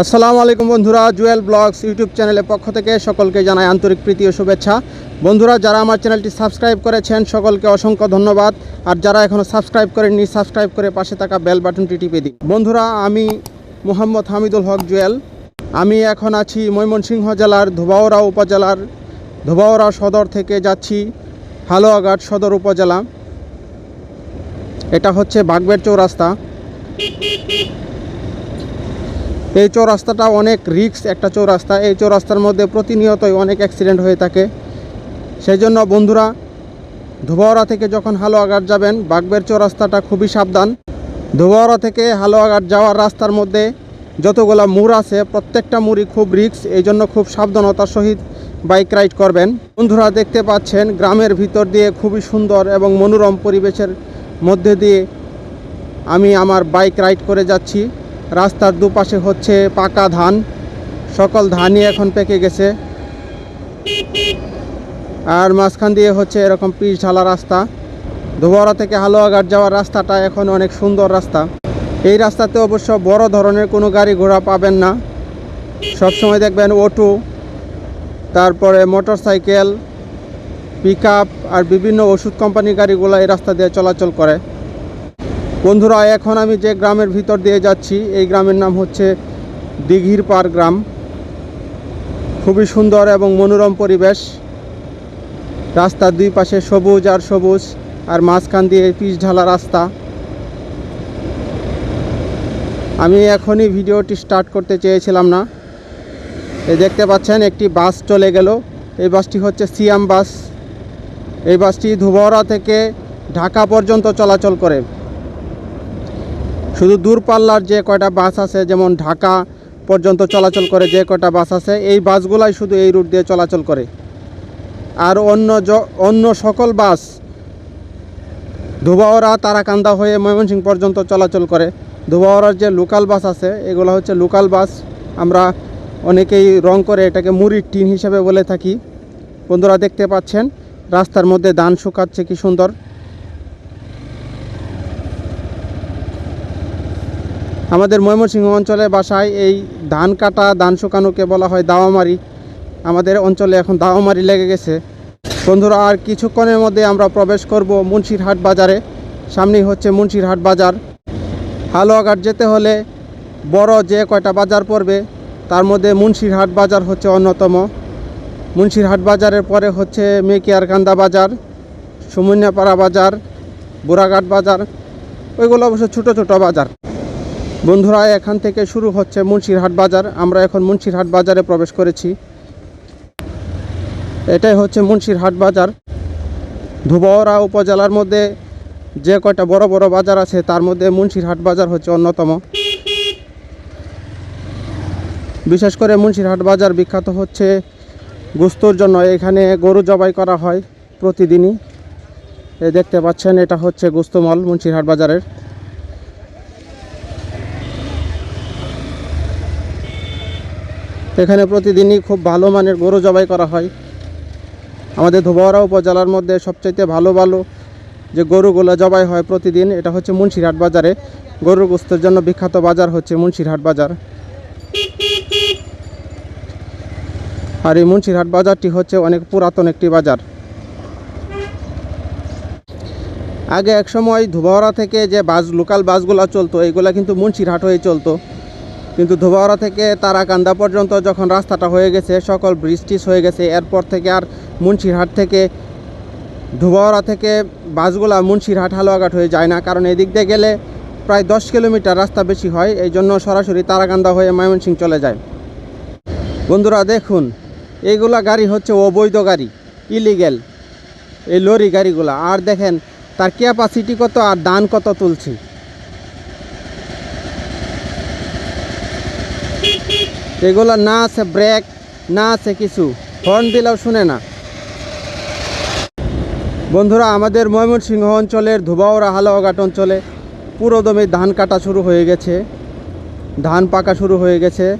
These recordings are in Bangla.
আসসালামু আলাইকুম বন্ধুরা, জুয়েল ব্লগস ইউটিউব চ্যানেলের পক্ষ থেকে সকলকে জানাই আন্তরিক প্রীতি ও শুভেচ্ছা। বন্ধুরা, যারা আমার চ্যানেলটি সাবস্ক্রাইব করেছেন, সকলকে অসংখ্য ধন্যবাদ। আর যারা এখনও সাবস্ক্রাইব করেননি, সাবস্ক্রাইব করে পাশে থাকা বেল বাটনটি টিপে দিন। বন্ধুরা, আমি মোহাম্মদ হামিদুল হক জুয়েল। আমি এখন আছি ময়মনসিংহ জেলার ধোবাউড়া উপজেলার, ধোবাউড়া সদর থেকে যাচ্ছি হালোয়াঘাট সদর উপজেলা। এটা হচ্ছে বাগবের চৌরাস্তা। এই চৌরাস্তাটা অনেক রিক্স একটা চৌরাস্তা। এই চৌরাস্তার মধ্যে প্রতিনিয়তই অনেক অ্যাক্সিডেন্ট হয়ে থাকে। সেই জন্য বন্ধুরা ধোবাওড়া থেকে যখন হালুয়াঘাট যাবেন, বাগবের চৌরাস্তাটা খুবই সাবধান। ধোবাওড়া থেকে হালুয়াঘাট যাওয়ার রাস্তার মধ্যে যতগুলা মুড় আছে, প্রত্যেকটা মুড়ি খুব রিক্স এই জন্য খুব সাবধানতার সহিত বাইক রাইড করবেন। বন্ধুরা, দেখতে পাচ্ছেন, গ্রামের ভিতর দিয়ে খুবই সুন্দর এবং মনোরম পরিবেশের মধ্যে দিয়ে আমি আমার বাইক রাইড করে যাচ্ছি। রাস্তার দুপাশে হচ্ছে পাকা ধান। সকল ধানই এখন পেকে গেছে। আর মাঝখান দিয়ে হচ্ছে এরকম পিচ ঢালা রাস্তা। ধোবাড়া থেকে হালুয়াঘাট যাওয়ার রাস্তাটা এখন অনেক সুন্দর রাস্তা। এই রাস্তাতে অবশ্য বড় ধরনের কোনো গাড়ি ঘোড়া পাবেন না। সবসময় দেখবেন অটো, তারপরে মোটর সাইকেল পিক আর বিভিন্ন ওষুধ কোম্পানির গাড়িগুলো এই রাস্তা দিয়ে চলাচল করে। বন্ধুরা, এখন আমি যে গ্রামের ভিতর দিয়ে যাচ্ছি, এই গ্রামের নাম হচ্ছে দিঘির পার গ্রাম। খুবই সুন্দর এবং মনোরম পরিবেশ। রাস্তার দুই পাশে সবুজ আর সবুজ, আর মাঝখান দিয়ে পিচ ঢালা রাস্তা। আমি এখনই ভিডিওটি স্টার্ট করতে চেয়েছিলাম না। এই দেখতে পাচ্ছেন, একটি বাস চলে গেল। এই বাসটি হচ্ছে সিয়াম বাস। এই বাসটি ধুবড়া থেকে ঢাকা পর্যন্ত চলাচল করে। শুধু দূরপাল্লার যে কয়টা বাস আছে, যেমন ঢাকা পর্যন্ত চলাচল করে যে কয়টা বাস আছে, এই বাসগুলাই শুধু এই রুট দিয়ে চলাচল করে। আর অন্য অন্য সকল বাস ধুবাওরা তারাকান্দা হয়ে ময়মনসিংহ পর্যন্ত চলাচল করে। ধুবাওরার যে লোকাল বাস আছে, এগুলো হচ্ছে লোকাল বাস। আমরা অনেকেই রং করে এটাকে মুড়ির টিন হিসেবে বলে থাকি। বন্ধুরা দেখতে পাচ্ছেন, রাস্তার মধ্যে ধান শুকাচ্ছে, কি সুন্দর। আমাদের ময়মনসিংহ অঞ্চলে বাসায় এই ধান কাটা, ধান শুকানোকে বলা হয় দাওয়ামারি। আমাদের অঞ্চলে এখন দাওয়ামারি লেগে গেছে। বন্ধুরা, আর কিছুক্ষণের মধ্যে আমরা প্রবেশ করব মুন্সিরহাট বাজারে। সামনেই হচ্ছে মুন্সিরহাট বাজার। হালুয়াঘাট যেতে হলে বড় যে কয়টা বাজার পড়বে, তার মধ্যে মুন্সিরহাট বাজার হচ্ছে অন্যতম। মুন্সিরহাট বাজারের পরে হচ্ছে মেকিয়ারকান্দা বাজার সুমন্যাপাড়া বাজার, বুড়াঘাট বাজার, ওইগুলো অবশ্য ছোটো ছোটো বাজার। বন্ধুরা, এখান থেকে শুরু হচ্ছে মুন্সিরহাট বাজার। আমরা এখন মুন্সিরহাট বাজারে প্রবেশ করেছি। এটাই হচ্ছে মুন্সিরহাট বাজার। ধুবড়া উপজেলার মধ্যে যে কয়টা বড় বড় বাজার আছে, তার মধ্যে মুন্সিরহাট বাজার হচ্ছে অন্যতম। বিশেষ করে মুন্সিরহাট বাজার বিখ্যাত হচ্ছে গুস্তর জন্য। এখানে গরু জবাই করা হয় প্রতিদিনই। দেখতে পাচ্ছেন, এটা হচ্ছে গুস্তমল মুন্সিরহাট বাজারের। এখানে প্রতিদিনই খুব ভালো মানের গরু জবাই করা হয়। আমাদের ধোবাওড়া উপজেলার মধ্যে সবচাইতে ভালো ভালো যে গরুগুলো জবাই হয় প্রতিদিন, এটা হচ্ছে মুন্সিরহাট বাজারে। গরুর গোস্তের জন্য বিখ্যাত বাজার হচ্ছে মুন্সিরহাট বাজার। আর এই মুন্সিরহাট বাজারটি হচ্ছে অনেক পুরাতন একটি বাজার। আগে এক সময় ধোবাওড়া থেকে যে বাস, লোকাল বাসগুলো চলতো এইগুলা কিন্তু মুন্সিরহাট হয়ে চলতো। কিন্তু ধোবাওড়া থেকে তারাকান্দা পর্যন্ত যখন রাস্তাটা হয়ে গেছে, সকল ব্রিজ হয়ে গেছে। এরপর থেকে আর মুন্সিরহাট থেকে ধোবাওড়া থেকে বাসগুলা মুন্সিরহাট হালুয়াঘাট হয়ে যায় না। কারণ এদিক দিয়ে গেলে প্রায় দশ কিলোমিটার রাস্তা বেশি হয়, এই জন্য সরাসরি তারাকান্দা হয়ে ময়মনসিং চলে যায়। বন্ধুরা, দেখুন, এইগুলা গাড়ি হচ্ছে অবৈধ গাড়ি ইলিগেল এই লরি গাড়িগুলা। আর দেখেন, তার ক্যাপাসিটি কত আর দান কত তুলছি। এগুলো না আছে ব্রেক, না আছে কিছু। হর্ন দিলেও শুনে না। বন্ধুরা, আমাদের ময়মনসিংহ অঞ্চলের ধুবাওড়া হালুয়াঘাট অঞ্চলে পুরোদমে ধান কাটা শুরু হয়ে গেছে। ধান পাকা শুরু হয়ে গেছে।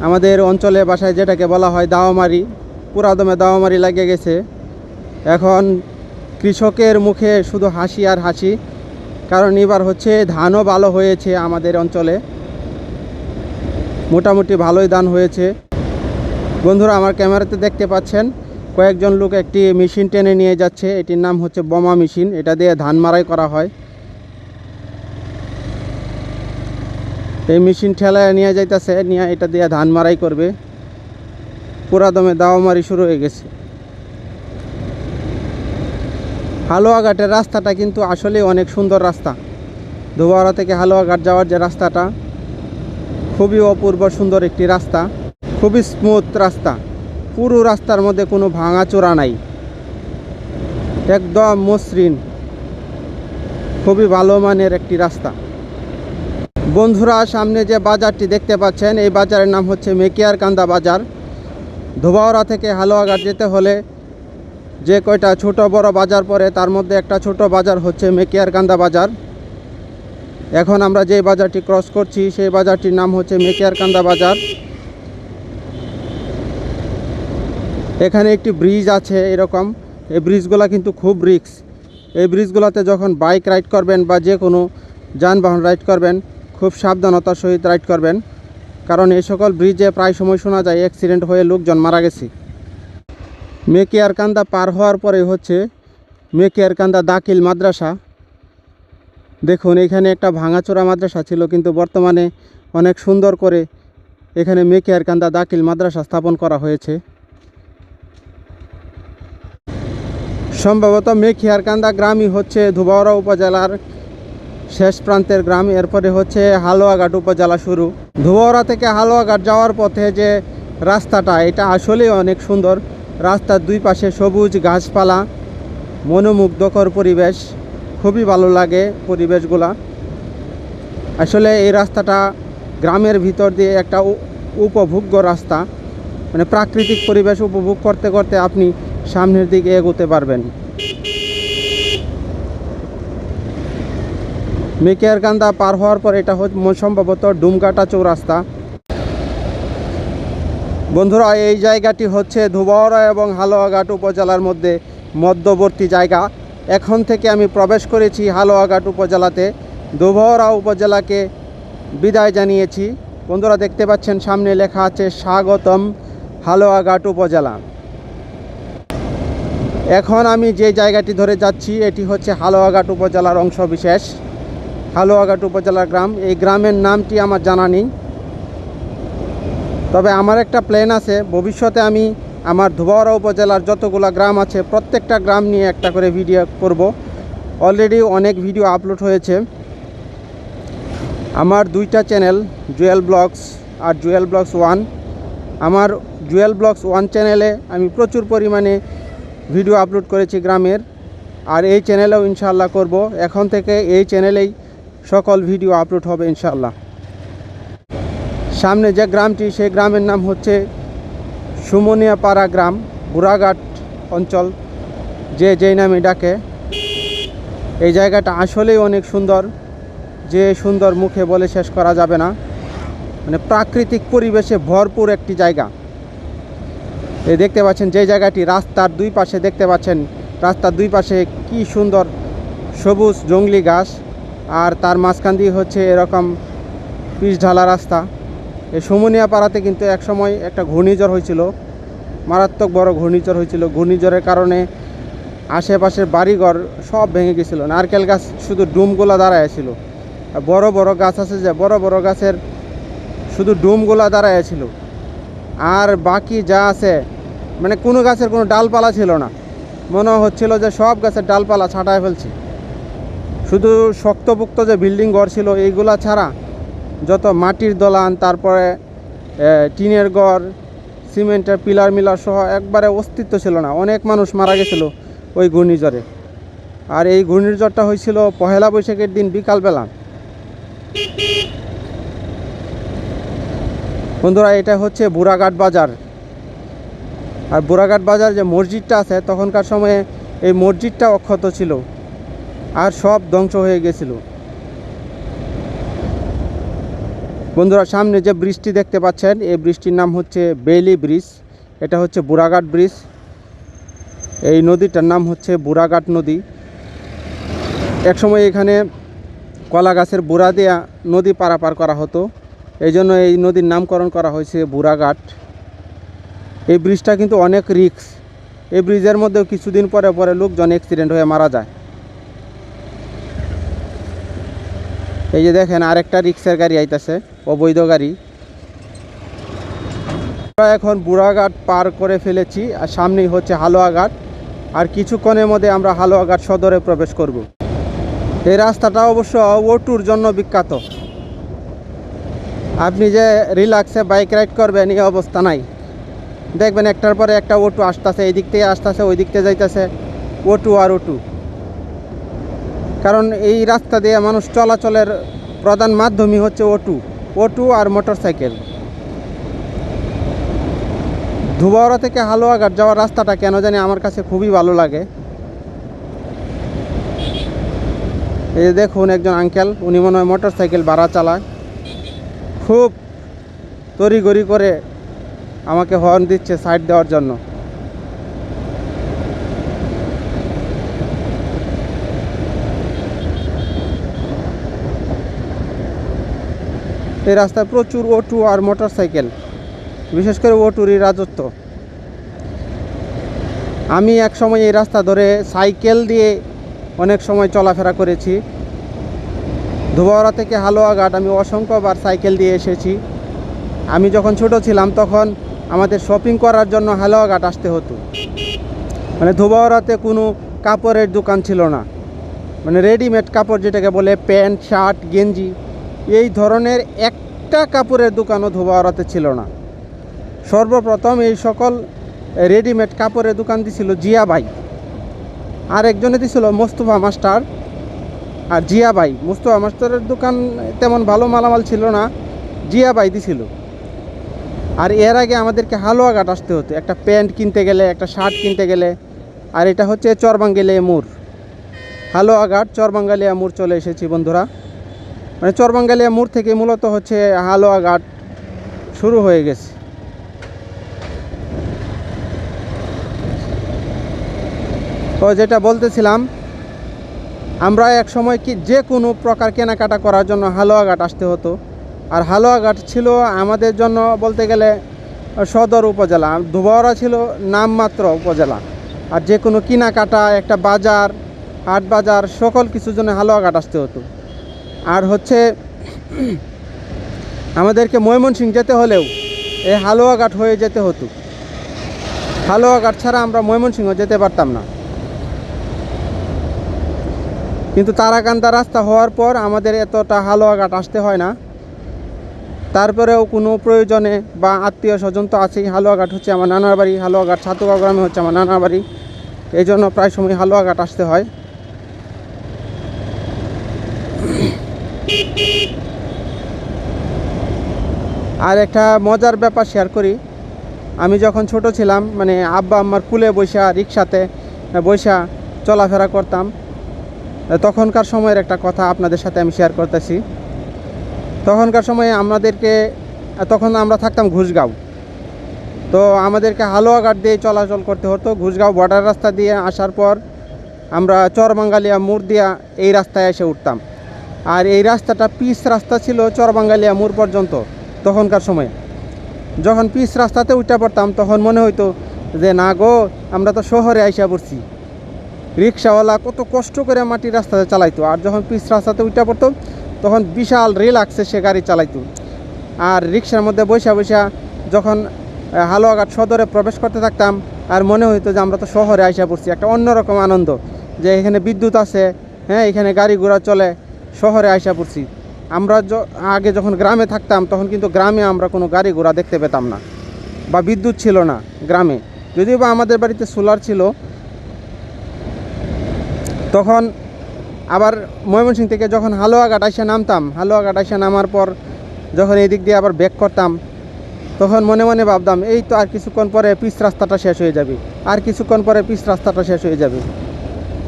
আমাদের অঞ্চলে বাসায় যেটাকে বলা হয় দাওয়ামারি, পুরাদমে দাওয়ামারি লাগে গেছে। এখন কৃষকের মুখে শুধু হাসি আর হাসি, কারণ এবার হচ্ছে ধানও ভালো হয়েছে আমাদের অঞ্চলে। মোটামুটি ভালোই দান হয়েছে। বন্ধুরা, আমার ক্যামেরাতে দেখতে পাচ্ছেন, কয়েকজন লোক একটি মেশিন টেনে নিয়ে যাচ্ছে। এটির নাম হচ্ছে বোমা মেশিন। এটা দিয়ে ধান মারাই করা হয়। এই মেশিন ঠেলায় নিয়ে যাইতেছে, নিয়ে এটা দিয়ে ধান মারাই করবে। পুরা দমে দাওয়ামারি শুরু হয়ে গেছে। হালুয়াঘাটের রাস্তাটা কিন্তু আসলেই অনেক সুন্দর রাস্তা। ধোবাড়া থেকে হালুয়াঘাট যাওয়ার যে রাস্তাটা খুবই অপূর্ব সুন্দর একটি রাস্তা, খুবই স্মুথ রাস্তা। পুরো রাস্তার মধ্যে কোনো ভাঙাচোরা নাই। একদম মসৃণ, খুবই ভালো মানের একটি রাস্তা। বন্ধুরা, সামনে যে বাজারটি দেখতে পাচ্ছেন, এই বাজারের নাম হচ্ছে মেকিয়ার কান্দা বাজার। ধোবাওড়া থেকে হালুয়াঘাট যেতে হলে যে কয়টা ছোট বড় বাজার পড়ে, তার মধ্যে একটা ছোট বাজার হচ্ছে মেকিয়ার কান্দা বাজার। এখন আমরা যে বাজারটি ক্রস করছি, সেই বাজারটির নাম হচ্ছে মেকিয়ার কান্দা বাজার। এখানে একটি ব্রিজ আছে এরকম। এই ব্রিজগুলো কিন্তু খুব রিক্স এই ব্রিজগুলোতে যখন বাইক রাইড করবেন বা যে কোনো যানবাহন রাইড করবেন, খুব সাবধানতার সহিত রাইড করবেন। কারণ এই সকল ব্রিজে প্রায় সময় শোনা যায় অ্যাক্সিডেন্ট হয়ে লোকজন মারা গেছে। মেকিয়ার কান্দা পার হওয়ার পরে হচ্ছে মেকিয়ার কান্দা দাখিল মাদ্রাসা। দেখুন, এখানে একটা ভাঙাচোরা মাদ্রাসা ছিল, কিন্তু বর্তমানে অনেক সুন্দর করে এখানে মেকিয়ার কান্দা দাখিল মাদ্রাসা স্থাপন করা হয়েছে। সম্ভবত মেখিয়ার কান্দা গ্রামই হচ্ছে ধুবাওড়া উপজেলার শেষ প্রান্তের গ্রাম, এরপরে হচ্ছে হালুয়াঘাট উপজেলা শুরু। ধুবাওড়া থেকে হালুয়াঘাট যাওয়ার পথে যে রাস্তাটা, এটা আসলেই অনেক সুন্দর। রাস্তার দুই পাশে সবুজ গাছপালা, মনোমুগ্ধকর পরিবেশ। খুবই ভালো লাগে পরিবেশগুলা। আসলে এই রাস্তাটা গ্রামের ভিতর দিয়ে একটা উপভোগ্য রাস্তা। মানে প্রাকৃতিক পরিবেশ উপভোগ করতে করতে আপনি সামনের দিকে এগোতে পারবেন। মেকিয়ারকান্দা পার হওয়ার পর এটা সম্ভবত ডুমকাটা চৌরাস্তা। বন্ধুরা, এই জায়গাটি হচ্ছে ধুবাওড়া এবং হালুয়াঘাট উপজেলার মধ্যে মধ্যবর্তী জায়গা। এখন থেকে আমি প্রবেশ করেছি হালুয়াঘাট উপজেলাতে। ধুবাওড়া উপজেলাকে বিদায় জানিয়েছি। বন্ধুরা দেখতে পাচ্ছেন, সামনে লেখা আছে, স্বাগতম হালুয়াঘাট উপজেলা। এখন আমি যে জায়গাটি ধরে যাচ্ছি, এটি হচ্ছে হালুয়াঘাট উপজেলার অংশ বিশেষ হালুয়াঘাট উপজেলার গ্রাম। এই গ্রামের নামটি আমার জানা নেই। তবে আমার একটা প্ল্যান আছে, ভবিষ্যতে আমি আমার ধোবাওড়া উপজেলার যতগুলো গ্রাম আছে, প্রত্যেকটা গ্রাম নিয়ে একটা করে ভিডিও করব। অলরেডি অনেক ভিডিও আপলোড হয়েছে। আমার দুইটা চ্যানেল জুয়েল ব্লগস আর জুয়েল ব্লগস ওয়ান আমার জুয়েল ব্লগস ওয়ান চ্যানেলে আমি প্রচুর পরিমাণে ভিডিও আপলোড করেছি গ্রামের। আর এই চ্যানেলেও ইনশাল্লাহ করব। এখন থেকে এই চ্যানেলেই সকল ভিডিও আপলোড হবে ইনশাল্লাহ সামনে যে গ্রামটি, সেই গ্রামের নাম হচ্ছে সুমনিয়াপাড়া গ্রাম, বুড়াঘাট অঞ্চল, যে যেই নামে ডাকে, এই জায়গাটা আসলেই অনেক সুন্দর। যে সুন্দর মুখে বলে শেষ করা যাবে না। মানে প্রাকৃতিক পরিবেশে ভরপুর একটি জায়গা। এই দেখতে পাচ্ছেন যে জায়গাটি রাস্তার দুই পাশে দেখতে পাচ্ছেন, রাস্তার দুই পাশে কি সুন্দর সবুজ জঙ্গলি ঘাস আর তার মাঝখান দিয়ে হচ্ছে এরকম পিচ ঢালা রাস্তা। এই সুমনিয়া পাড়াতে কিন্তু একসময় একটা ঘূর্ণিঝড় হয়েছিল। মারাত্মক বড় ঘূর্ণিঝড় হয়েছিল। ঘূর্ণিঝড়ের কারণে আশেপাশের বাড়িঘর সব ভেঙে গেছিল। নারকেল গাছ শুধু ডুমগুলা দাঁড়ায় ছিল। বড় বড় গাছ আছে যে, বড় বড় গাছের শুধু ডুমগুলা দাঁড়ায় ছিল। আর বাকি যা আছে মানে কোনো গাছের কোনো ডালপালা ছিল না। মনে হচ্ছিল যে সব গাছের ডালপালা ছাটায় ফেলছে। শুধু শক্তপোক্ত যে বিল্ডিং ঘর ছিল, এইগুলা ছাড়া যত মাটির দলান, তারপরে টিনের ঘর সিমেন্টের পিলার মিলার সহ একবারে অস্তিত্ব ছিল না। অনেক মানুষ মারা গেছিল ওই ঘূর্ণিঝড়ে। আর এই ঘূর্ণিঝড়টা হয়েছিল পহেলা বৈশাখের দিন বিকালবেলা। বন্ধুরা, এটা হচ্ছে বুড়াঘাট বাজার। আর বুড়াঘাট বাজার যে মসজিদটা আছে, তখনকার সময়ে এই মসজিদটা অক্ষত ছিল। আর সব ধ্বংস হয়ে গেছিল। বন্ধুরা, সামনে যে ব্রিজটি দেখতে পাচ্ছেন, এই ব্রিজটির নাম হচ্ছে বেইলি ব্রিজ। এটা হচ্ছে বুড়াঘাট ব্রিজ। এই নদীটার নাম হচ্ছে বুড়াঘাট নদী। একসময় এখানে কলা গাছের বুড়া দেয়া নদী পারাপার করা হতো। এই জন্য এই নদীর নামকরণ করা হয়েছে বুড়াঘাট। এই ব্রিজটা কিন্তু অনেক রিক্স। এই ব্রিজের মধ্যেও কিছুদিন পরে পরে লোকজন অ্যাক্সিডেন্ট হয়ে মারা যায়। এই যে দেখেন আরেকটা রিক্সার গাড়ি আইতাছে, অবৈধ গাড়ি। আমরা এখন বুড়াঘাট পার করে ফেলেছি, আর সামনেই হচ্ছে হালুয়াঘাট। আর কিছুক্ষণের মধ্যে আমরা হালুয়াঘাট সদরে প্রবেশ করব। এই রাস্তাটা অবশ্য ওটুর জন্য বিখ্যাত। আপনি যে রিল্যাক্সে বাইক রাইড করবেন, এই অবস্থা নাই। দেখবেন একটার পরে একটা ওটু আসতেছে এই দিক থেকে আসতেছে ওই দিক থেকে যাইতেছে ওটু আর ওটু কারণ এই রাস্তা দিয়ে মানুষ চলাচলের প্রধান মাধ্যমই হচ্ছে অটো অটো আর মোটর সাইকেল ধুবাওড়া থেকে হালুয়াঘাট যাওয়ার রাস্তাটা কেন জানি আমার কাছে খুবই ভালো লাগে। এই যে দেখুন একজন আঙ্কেল, উনি মনে হয় মোটর সাইকেল ভাড়া চালায়। খুব তড়িগড়ি করে আমাকে হর্ন দিচ্ছে সাইড দেওয়ার জন্য। এই রাস্তায় প্রচুর অটো আর মোটর সাইকেল বিশেষ করে অটুরই রাজত্ব। আমি এক সময় এই রাস্তা ধরে সাইকেল দিয়ে অনেক সময় চলাফেরা করেছি। ধোবাওড়া থেকে হালুয়াঘাট আমি অসংখ্যবার সাইকেল দিয়ে এসেছি। আমি যখন ছোট ছিলাম তখন আমাদের শপিং করার জন্য হালুয়াঘাট আসতে হতো। মানে ধোবাওড়াতে কোনো কাপড়ের দোকান ছিল না। মানে রেডিমেড কাপড় যেটাকে বলে প্যান্ট, শার্ট, গেঞ্জি এই ধরনের একটা কাপড়ের দোকানও ধোবাওড়াতে ছিল না। সর্বপ্রথম এই সকল রেডিমেড কাপড়ের দোকান দিছিল জিয়া ভাই। আর একজনে দিছিল মোস্তফা মাস্টার আর জিয়া ভাই। মোস্তফা মাস্টারের দোকান তেমন ভালো মালামাল ছিল না, জিয়া ভাই দিছিল। আর এর আগে আমাদেরকে হালুয়াঘাট আসতে হতো, একটা প্যান্ট কিনতে গেলে, একটা শার্ট কিনতে গেলে। আর এটা হচ্ছে চরবাঙ্গেলিয়া মোড়। হালুয়াঘাট চরবাঙ্গালিয়া মোড় চলে এসেছি বন্ধুরা। মানে চরবাঙ্গালিয়া মোড় থেকে মূলত হচ্ছে হালুয়াঘাট শুরু হয়ে গেছে। তো যেটা বলতেছিলাম, আমরা এক সময় কি যে কোনো প্রকার কেনাকাটা করার জন্য হালুয়াঘাট আসতে হতো। আর হালুয়াঘাট ছিল আমাদের জন্য বলতে গেলে সদর উপজেলা ধুবাওড়া ছিল নামমাত্র উপজেলা। আর যে কোনো কেনাকাটা, একটা বাজার, হাট বাজার, সকল কিছুর জন্য হালুয়াঘাট আসতে হতো। আর হচ্ছে আমাদেরকে ময়মনসিং যেতে হলেও এই হালুয়াঘাট হয়ে যেতে হতো। হালুয়াঘাট ছাড়া আমরা ময়মনসিংহ যেতে পারতাম না। কিন্তু তারাকান্দা রাস্তা হওয়ার পর আমাদের এতটা হালুয়াঘাট আসতে হয় না। তারপরেও কোনো প্রয়োজনে বা আত্মীয় স্বজন তো আছেই। হালুয়াঘাট হচ্ছে আমার নানার বাড়ি হালুয়াঘাট ছাতুগা গ্রামে হচ্ছে আমার নানার বাড়ি। এই জন্য প্রায় সময় হালুয়াঘাট আসতে হয়। আর একটা মজার ব্যাপার শেয়ার করি। আমি যখন ছোট ছিলাম মানে আব্বা আম্মার কুলে বৈশা রিক্সাতে বৈশা চলাফেরা করতাম, তখনকার সময়ের একটা কথা আপনাদের সাথে আমি শেয়ার করতেছি। তখনকার সময়ে আমাদেরকে, তখন আমরা থাকতাম ঘুষগাঁও তো আমাদেরকে হালুয়াঘাট দিয়ে চলাচল করতে হতো। ঘুষগাঁও বর্ডার রাস্তা দিয়ে আসার পর আমরা চরবাঙ্গালিয়া মোড় দিয়া এই রাস্তায় এসে উঠতাম। আর এই রাস্তাটা পিচ রাস্তা ছিল চরবাঙ্গালিয়া মোড় পর্যন্ত। তখনকার সময়ে। যখন পিচ রাস্তাতে উঠে পড়তাম, তখন মনে হইতো যে, না গো, আমরা তো শহরে আইসা পড়ছি। রিক্সাওয়ালা কত কষ্ট করে মাটির রাস্তাতে চালাইতো। আর যখন পিচ রাস্তাতে উঠে পড়তো, তখন বিশাল রিল্যাক্সে সে গাড়ি চালাইতো। আর রিক্সার মধ্যে বৈশা বৈশা যখন হালুয়াঘাট সদরে প্রবেশ করতে থাকতাম, আর মনে হইতো যে, আমরা তো শহরে আইসা পড়ছি। একটা অন্যরকম আনন্দ যে, এখানে বিদ্যুৎ আছে হ্যাঁ এখানে গাড়ি ঘোড়া চলে, শহরে আইসা পড়ছি। আমরা আগে যখন গ্রামে থাকতাম, তখন কিন্তু গ্রামে আমরা কোনো গাড়ি ঘোড়া দেখতে পেতাম না বা বিদ্যুৎ ছিল না গ্রামে। যদিও বা আমাদের বাড়িতে সোলার ছিল, তখন আবার ময়মনসিং থেকে যখন হালুয়াঘাট আইসা নামতাম, হালুয়াঘাট আইসা নামার পর যখন এই দিক দিয়ে আবার ব্যাক করতাম, তখন মনে মনে ভাবতাম, এই তো আর কিছুক্ষণ পরে পিচ রাস্তাটা শেষ হয়ে যাবে, আর কিছুক্ষণ পরে পিচ রাস্তাটা শেষ হয়ে যাবে।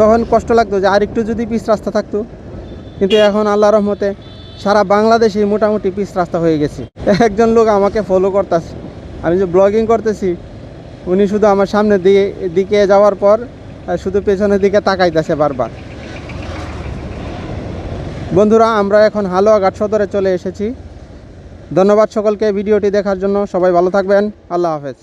তখন কষ্ট লাগতো যে আর একটু যদি পিচ রাস্তা থাকতো, কিন্তু এখন আল্লাহ রহমতে সারা বাংলাদেশে মোটামুটি পিচ রাস্তা হয়ে গেছে। একজন লোক আমাকে ফলো করতেছে। আমি যে ব্লগিং করতেছি, উনি শুধু আমার সামনে দিয়ে, দিকে যাওয়ার পর শুধু পেছনের দিকে তাকাইতেছে বারবার। বন্ধুরা, আমরা এখন হালুয়াঘাট সদরে চলে এসেছি। ধন্যবাদ সকলকে ভিডিওটি দেখার জন্য। সবাই ভালো থাকবেন। আল্লাহ হাফেজ।